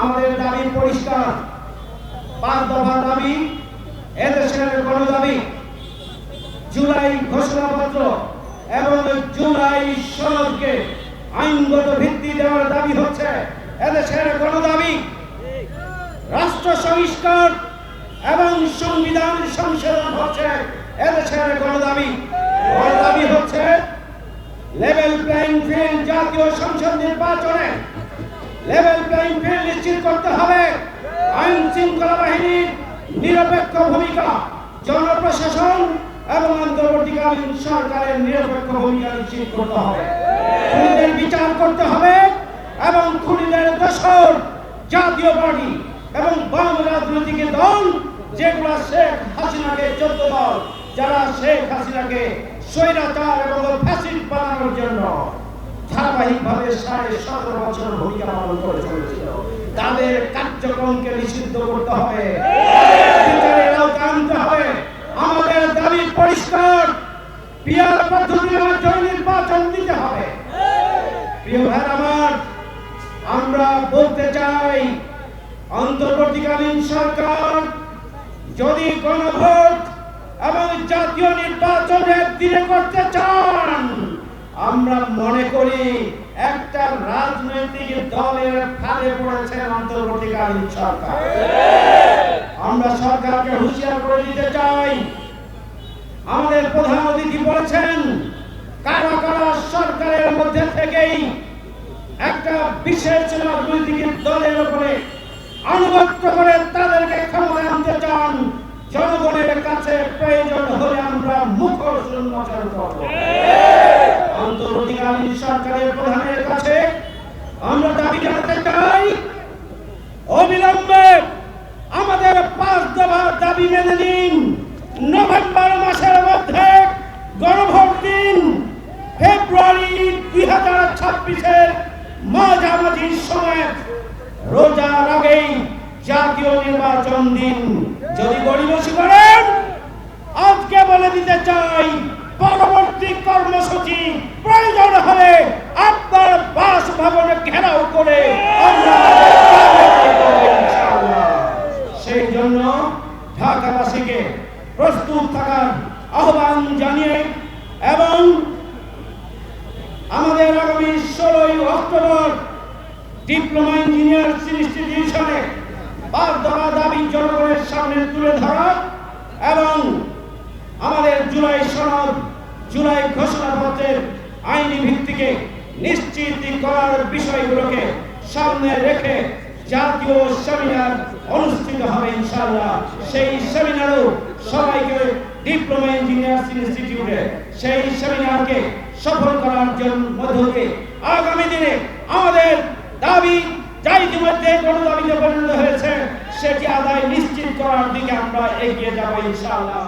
আমাদের দাবি পরিষ্কার। পাঁচ দফা দাবি এদেশের দাবি জুলাই ঘোষণাপত্র এবং জুলাই সনদকে আইনগত ভিত্তি দেওয়ার দাবি হচ্ছে। এদেশের দাবি রাষ্ট্র সংস্কার এবং সংবিধান সংশোধন হচ্ছে। এদেশের দাবি দাবি হচ্ছে লেভেল প্লেইং ফিল্ড জাতীয় সংসদ নির্বাচনে। লেভেল প্লেইং ফিল্ড নিশ্চিত করতে হবে। আইন শৃঙ্খলা বাহিনীর নিরপেক্ষ ভূমিকা, জনপ্রশাসন এবং অন্তর্বর্তীকালীন সরকারের নিরপেক্ষ ভূমিকা নিশ্চিত করতে হবে। খুনিদের বিচার করতে হবে এবং খুনিদের দোষর জাতীয় পার্টি এবং বাম রাজনৈতিক দল, যেগুলো শেখ হাসিনাকে চোদ্দ দল, যারা শেখ হাসিনাকে স্বৈরাচার এবং ফ্যাসিড বানানোর জন্য ধারাবাহিকভাবে সাড়ে সতেরো বছর ভূমিকা পালন করে চলেছিল। তাদের কার্যক্রমকে নিষিদ্ধ করতে হবে। আমাদের দাবি পরিষ্কার। মাধ্যমে নির্বাচন দিতে হবে। প্রিয় ভাই আমার, আমরা বলতে চাই, অন্তর্বর্তীকালীন সরকার যদি গণভোট এবং জাতীয় নির্বাচন একদিনে করতে চান আমরা মনে করি একটা রাজনৈতিক দলের ফাঁদে পড়েছেন অন্তর্বর্তীকালীন সরকার। আমরা সরকারকে হুঁশিয়ার করে দিতে চাই। আমাদের প্রধান অতিথি বলেছেন, কারা কারা সরকারের মধ্যে থেকেই একটা বিশেষ রাজনৈতিক দলের উপরে আনুগত্য করে তাদেরকে ক্ষমতায় আনতে চান, জনগণের কাছে প্রয়োজন হলে আমরা মুখর উন্মোচন করব। অন্তর্বর্তীকালীন সরকারের প্রধানের কাছে আমরা দাবি জানাতে চাই, অবিলম্বে আমাদের পাঁচ দফা দাবি মেনে নিন। নভেম্বর মাসের মধ্যে গণভোট দিন। ফেব্রুয়ারি দুই হাজার ছাব্বিশের মাঝামাঝি সময় রোজার আগেই জাতীয় নির্বাচন দিন। যদি গরিবসী করেন আজকে বলে দিতে চাই কর্মসূচি প্রয়োজন হলে আপনার বাসভবনে ঘেরাও করে সেই জন্য ঢাকাবাসীকে প্রস্তুত থাকার আহ্বান জানিয়ে এবং আমাদের আগামী ষোলোই অক্টোবর ডিপ্লোমা ইঞ্জিনিয়ার ইনস্টিটিউশনে দফা দাবি জনগণের সামনে তুলে ধরা এবং জুলাই ঘোষণাপত্রের আইনি ভিত্তিকে নিশ্চিত করার বিষয়গুলোকে সামনে রেখে জাতীয় সেমিনার অনুষ্ঠিত হবে ইনশাআল্লাহ। সেই সেমিনারও সবাইকে ডিপ্লোমা ইঞ্জিনিয়ার্স ইনস্টিটিউটে, সেই সেমিনারকে সফল করার জন্য মধ্য আগামী দিনে আমাদের দাবি যা ইতিমধ্যে কোনো দাবিতে পরিণত হয়েছে, সেটি আদায় নিশ্চিত করার দিকে আমরা এগিয়ে যাব ইনশাআল্লাহ।